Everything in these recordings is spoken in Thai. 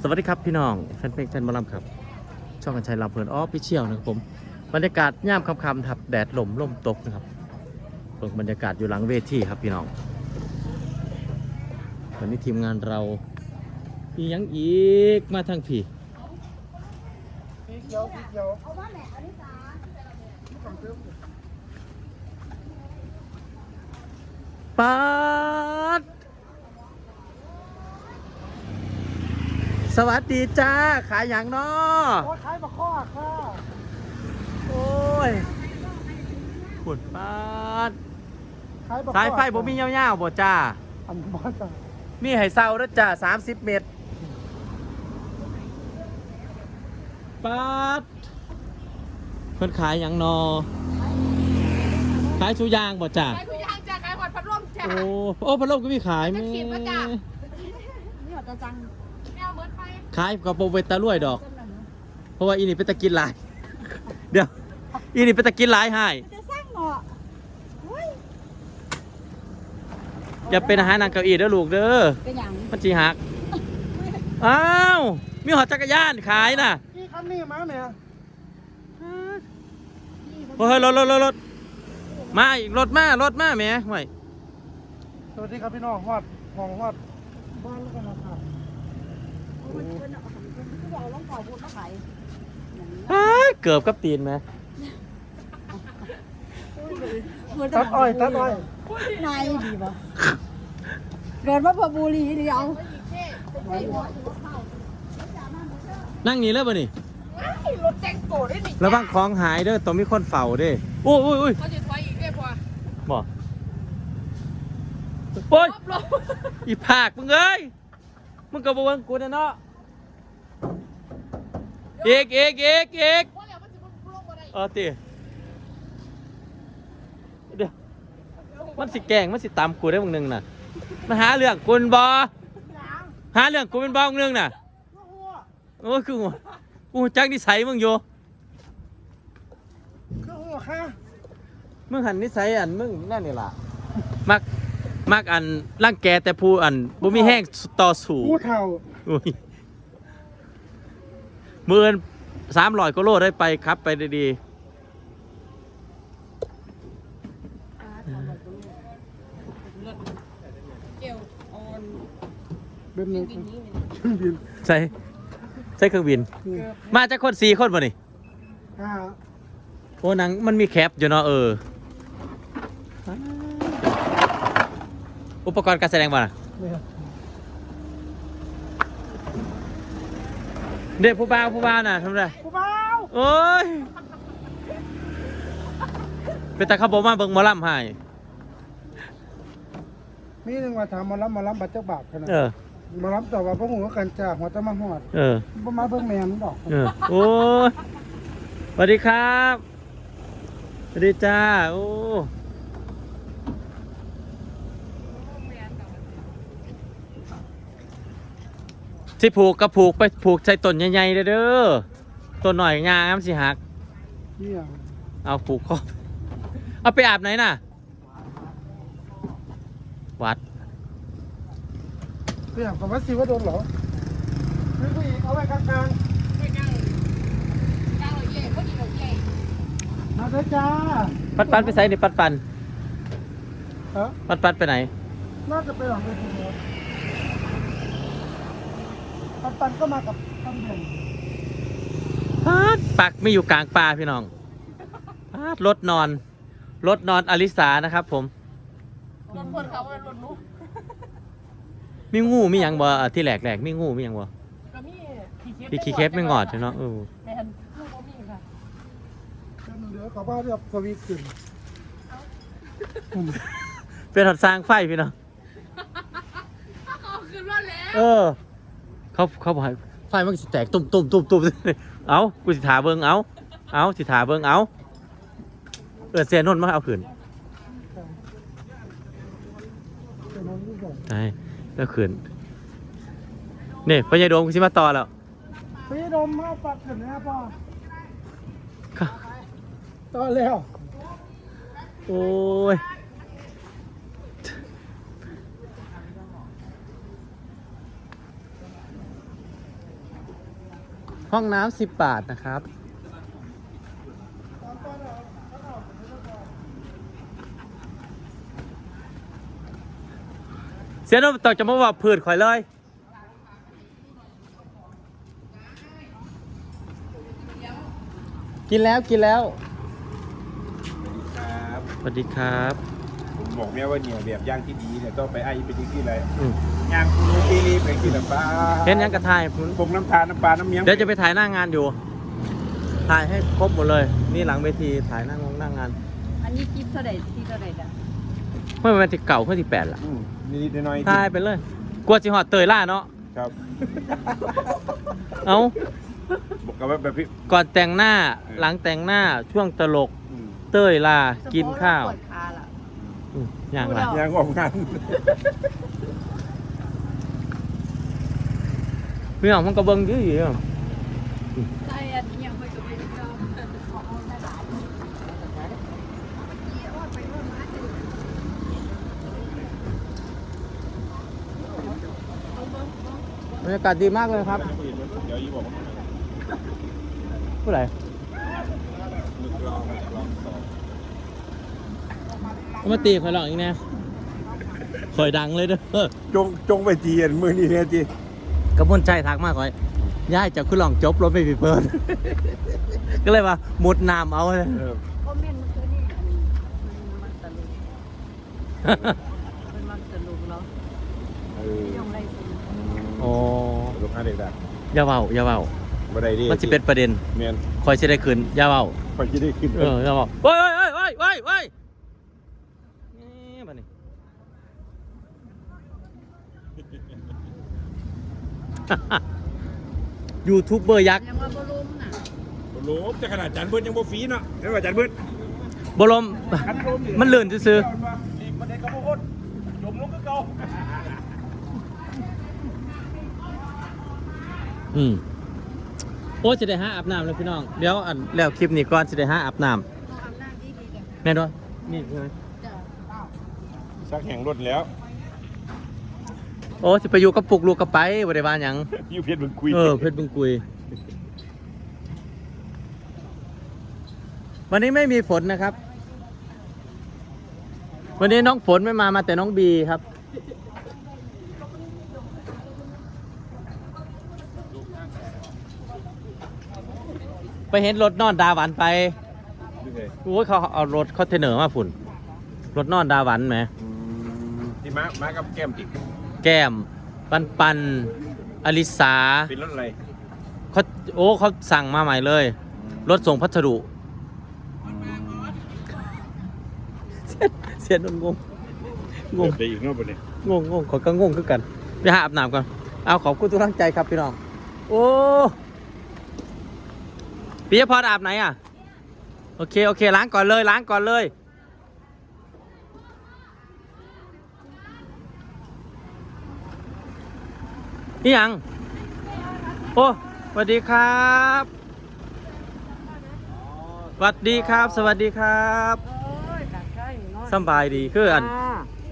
สวัสดีครับพี่น้องแฟนเพลงแฟนหมอลำครับ ช่องกันชัยลำเพลินออฟฟิเชียลนะครับผมบรรยากาศย่ามค่ำๆครับแดดลมลมตกนะครับเปิดบรรยากาศอยู่หลังเวทีครับพี่น้องวันนี้ทีมงานเรามียังอีกมาทั้งพี่พี่เขียวพี่เขียวป๊าด สวัสดีจ้า ขายอย่างนอโอ้ยขายมาข้อค่ะโอ้ยขุดป๊าดขายมาสายไฟบ่มีเงาวๆบ่จ้า อันบ้าจ้ะมีไห้เศร้าแล้วจ้า30เมตรป๊าดเพิ่นขายอย่างนอขายชูยางบ่จ้าขายทุกอย่างจากขายหอดพัดลมจ้าโอ้โอ้พัดลมก็มีขายจะแม่ขีดมาจ้ะ นี่หอดตาจังแมวเมิดไป ขายกับโปเวตาลุ่ยดอก เพราะว่าอีนี่เป็นตะกินหลาย เดี๋ยว อีนี่เป็นตะกินหลายให้จะสร้างเหมาะเฮ้ยอย่าเป็นอาหารนางเก้าอี้เด้อลูกเด้อเป็นอย่างมันจีหัก อ้าว มีหอจักรยานขายน่ะพี่คันนี้มาเนี่ยเฮ้ยรถรถรถรถมาอีกรถมารถมาแหม่ห่วยสวัสดีครับพี่น้องฮอดห้องฮอดบ้านแล้วกันนะครับ มันเป็นเอาของคุณที่บอกล้องก่อพูดมาขายอย่างนี้เฮ้ยเกือบกับตีนไหมตัดอ้อยตัดอ้อยนายดีป่ะเกิดว่าพบุรีเดียวนั่งนี่เลยป่ะนี่รถแจงโกรธได้หนิระวังของหายเด้อต้องมีคนเฝ้าเด้โอ้ยโอ้ยโอ้ยเขาจะถอยอีกได้พอบอกโอ้ยลบลบอีภาคมึงเอ้ยมึงก็บเวังกูนะเนาะเอกเอกเอกเอกว่าแล้วมันจะลงมาได้เออตีเดี๋ยวมันสิแกล้งมันสิตามกูได้มึงหนึงน่ะมันหาเรื่องกูเป็นบอหาเรื่องกูเป็นบอมึงหนึงน่ะโอ้ยคือหัวกูจักนิสัยมึงอยู่คือหัวค่ะมึงหันนิสัยอันมึงนั่นนี่ล่ะมักมักอันร่างแกแต่ผู้อันบ่มีแห้งต่อสู้ผู้เฒ่าอุ้ย มือนสามร้อยก็โลได้ไปครับไปดีเกลออนเป็นหนึ่งบินนี้เครื่องบินๆใช่ใช่เครื่องบินนี่มาจากคนสี่คนป่ะนี่อ่าโอ้หนังมันมีแคปอยู่เนาะเออ อุปกรณ์การแสดงบ่ล่ะเนี่ย เด็กผู้บ่าวผู้บ่าวน่ะทำไรผู้เบาโอ้ยเป็นตาขับผมมาเบิ่งหมอลำให้มีหนึ่งว่าถามหมาล้ำหมาล้ำบัตรเจ้าบาปขนาดเออ หมาล้ำต่อว่าพระหัวกันจากหัวตะมาหอดเออ บ่มาเบิ่งแม่มันดอกเออ โอ้ยสวัสดีครับ สวัสดีจ้า โอ้ ที่ผูกก็ผูกไปผูกใส่ต้นใหญ่ๆเด้อเด้อต้นหน่อยงามสิหักเนี่ยเอาผูกคอเอาไปอาบไหนน่ะ วัด เรื่องของวัดศิวดลเหรอคือผู้หญิงเอาไว้กลางไม่กล้าเก้าเย่พอดีเราเย่ๆมาเถอะจ้าปัดปันไปใส่นี่ปัดปันเออปัดปันไปไหน น่าจะไปหลังเวทีแล้ว ปันปันก็มากับตำแหน่งปัดปักไม่อยู่กลางป่าพี่น้องปัดรถนอน รถนอนอลิสานะครับ ผม รถเพื่อนเขาเป็นรถนุ๊กมีงูมีหยังบ่อะที่แหลกแหลกมีงูมีหยังบ่ก็มีพี่ขี้เคฟไม่งอดใช่เนาะเออแมนลูกก็มีค่ะเดี๋ยวขอบ้านเรียบสวีทขึ้นเป็นหอดสร้างไฟพี่น้องเขาขึ้นรถแล้วเออ เขาเขาบอกให้ไฟมันสิแตกตุ่มตุ่มตุ่มตุ่มเอากูสิถาเบิ่งเอาเอาสิถาเบิ่งเอาเออเสียนนท์มาเอาขืนเป็นน้องที่สองใช่แล้วขืนนี่พญาโดมกูสิมาต่อแล้วพี่ดมมาปักขึ้นนะพ่อต่อแล้ว โอ้ย ห้องน้ำสิบบาทนะครับ เสียโนตกจะมาว่าพืชข่อยเลย กินแล้วกินแล้วครับ สวัสดีครับผม บอกแม่ว่าเนี่ยแบบย่างที่ดีเนี่ยต้องไปไอ้ไปที่ที่ไรอืมย่างคุณที่นี่ไปกินน้ำปลาเห็นยังกระทายผมผมน้ำตาลน้ำปลาน้ำเมียงเดี๋ยวจะไปถ่ายหน้างานอยู่ ถ่ายให้ครบหมดเลย นี่หลังเวทีถ่ายหน้างงหน้างานอันนี้จิ๊บเท่าไหร่ที่เท่าไหร่จ้ะเมื่อวันที่เก่าเมื่อที่แปดละอืมนิดๆหน้อยๆถ่ายไปเลยกลัวจิหอดเตยล่าเนาะครับเอาบอกกันว่าแบบพี่ก่อนแต่งหน้าหลังแต่งหน้าช่วงตลกอืมเตยล่ากินข้าวปวดขาล่ะ อืมอย่างไรย่างออกงานพี่น้องมันก็เบิ่งอยู่อยู่ใช่อันนี้ยังไม่จบเลยจ้าบรรยากาศดีมากเลยครับเดี๋ยวยี่บอกว่าผู้ใด นึกลองลองสอบ เอา มาตีคอยลองอีกแน่คอยดังเลยเด้อจงจงไปจีนมือนี่เนี่ยจีกระมวลใจทักมากคอยย่ายจะขึ้นลองจบรถไม่มีเปิดก็เลยว่ามุดน้ำเอาเลยเออคอมเมนต์เมื่อคืนนี่อันนี้มันตลกมันมันตลกเนาะเออยังไรสิโอ้ลูกค้าเด็กได้อย่าเบาอย่าเบาบ่ได้ดิมันจะเป็นประเด็นเมียนคอยจะได้คืนอย่าเบาพอจะได้ขึ้นเอออย่าเบาเฮ้ยเฮ้ยเฮ้ยเฮ้ยเฮ้ยนี่มานี่ ยูทูบเบอร์ยักษ์ยังว่าบรุมน่ะโลบจะขนาดจานเบิร์ดยังบ่ฟรีเนาะเห็นว่าจานเบิร์ดบรมมันเลื่อนซื้ออีกประเด็นก็บ่พ้นจมลงก็เก่าๆอืมโอ้จะได้ห้าอาบน้ำแล้วพี่น้อง เดี๋ยวอันแล้วคลิปนี้ก่อนจะได้ห้าอาบน้ต้องทำหน้าที่ดีเลยำแม่นวะนี่ใช่ไหม จ้าสักแห่งรถแล้ว โอ้จะไปอยู่กับปุกลูกกับไปบริวารหยังอยู่เพียรมึงคุยเออเพชรบึงกุย วันนี้ไม่มีฝนนะครับ วันนี้น้องฝนไม่มามาแต่น้องบีครับ ไปเห็นรถนอนดาหวันไปโอ้ยเขาเอารถคอนเทนเนอร์มาฝุ่นรถนอนดาหวันไหมอืมที่มามากับแก้มติก แก้ม ปันปันอลิสาเป็นรถอะไรเขาโอ้เขาสั่งมาใหม่เลย รถส่งพัสดุ เสียนนงงงงได้อีกเนาะบ่เนี่ยงงงงขอยก็งงคือกันไปหาอาบน้ำก่อนเอาขอบคุณทุกท่านใจครับพี่น้อง โอ้ปิยพรอาบไหนอะ โอเค โอเค ล้างก่อนเลย ล้างก่อนเลย นี่ยัง โอ้สวัสดีครับสวัสดีครับ สวัสดีครับโอ้ยกัดใช่เนาะสำบายดีคืออัน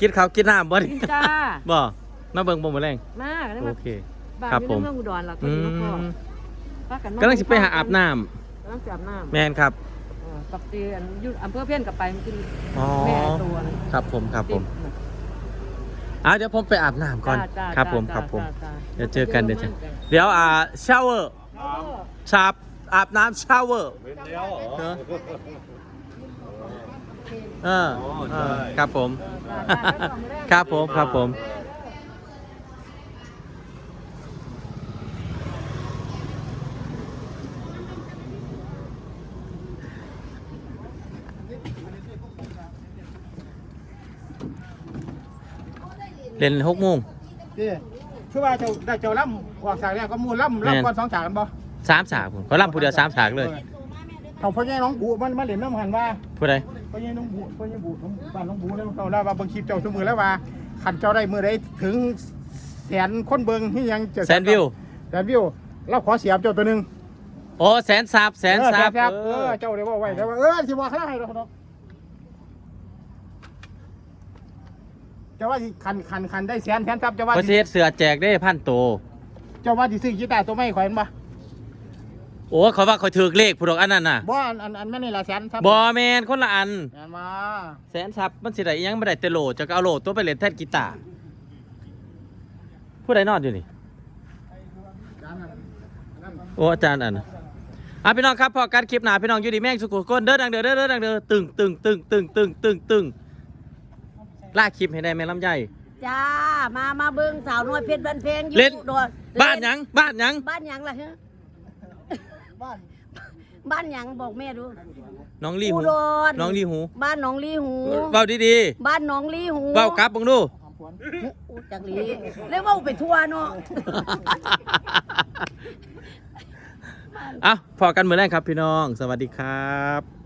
กินข้าวกินน้ำบ่ดิจ้าบ่มาเบิ่งบ่มื้อแรงมากแล้วโอมาเคบ้านครับอยู่ผมในเมืองอุดรล่ะก็อือยู่นครมพากันกำลังสิไปหาอาบน้กำลังสิอาบน้ำแม่นครับำเออกับตีอันอยุอำเภอเพี้ยนกับไปมันกินอ๋อแม่ตัวนึงครับผมครับผมติดน่ะ อะเดี๋ยวผมไปอาบน้ำก่อน จ้าจ้าครับผมจ้าครับผมจ้า เดี๋ยวเจอกันเดี๋ยวเจอเดี๋ยวอ่าชาวเวอร์จ้าชาบอาบน้ำชาวเวอร์เป็นแล้วเหรอ เอออ๋อเอใช่อครับผม ครับผมครับผม เล่นหกโมงนี่คือว่าเจ้าได้เจ้าล่ำออกฉากแรกก็มูล่ำแม่นล่ำก่อนสองฉากกันบ่สามฉากผมเขาล่ำผู้เดียวสามฉากเลยเขาพ่อใหญ่น้องบูมันมาเล่นน้ำหันว่าผู้ใดพ่อใหญ่น้องบูพ่อใหญ่บูของบ้านน้องบูแล้วเขาเล่าว่าเบิ่งคลิปเจ้าทุกมือแล้วว่าขันเจ้าได้มือใดถึงแสนคนเบิ่งที่ยังจะแสนวิวแสนวิวเราขอเสียบเจ้าตัวหนึงโอ้แสนซับแสนซับเออแสนซับเอเอออเจ้าได้บอกไว้แต่ว่าเออสิบอกข้าให้เราเนาะ จ้าว่าสิคันคันคันได้แสนแสนซับเจ้าว่าเขาสิสิเฮ็ดเสือแจกได้พันโตวเจ้าว่าสิซื้อกีตาร์ตัวไม่ข่อยเห็นบ่โอ้เขาว่าเขาถือเลขผู้ดอกอันนั้นน่ะบ่อันอันอันแม่นี่ละแสนครับบอแมนคนละอัน แม่นบ่แสนซับมันสิได้อิหยังไม่ได้แต่โหลจะก็เอาโหลตัวไปเล่นแทนกีตาร์ผู้ใดนอนอยู่นี่ โอ้อาจารย์อันน่ะอะพี่น้องครับพอการคลิปหนาพี่น้องอยู่ดีแม่งสุกุลก้นเด้อดังเด้อเด้อเด้อดังเด้อตึงตึงตึงตึงตึงตึงตึง ลากคลิปให้ได้แม่ลำไยจ้า มา มาเบิ่งสาวน้อยเพชรบ้านเพลงอยู่เล่นโดดบ้านหยัง บ้านหยัง บ้านหยังล่ะฮะบ้านบ้านหยังบอกแม่ดู น้องลี่อุหูดร น้องลี่หู บ้านหนองลีหูเว้าดีบ้านหนองลีหูๆเว้ากลับมึงดูอู้จักลีเรียกว่าไปทั่วเนาะเอ้าพอกันมือแรกครับพี่น้อง สวัสดีครับ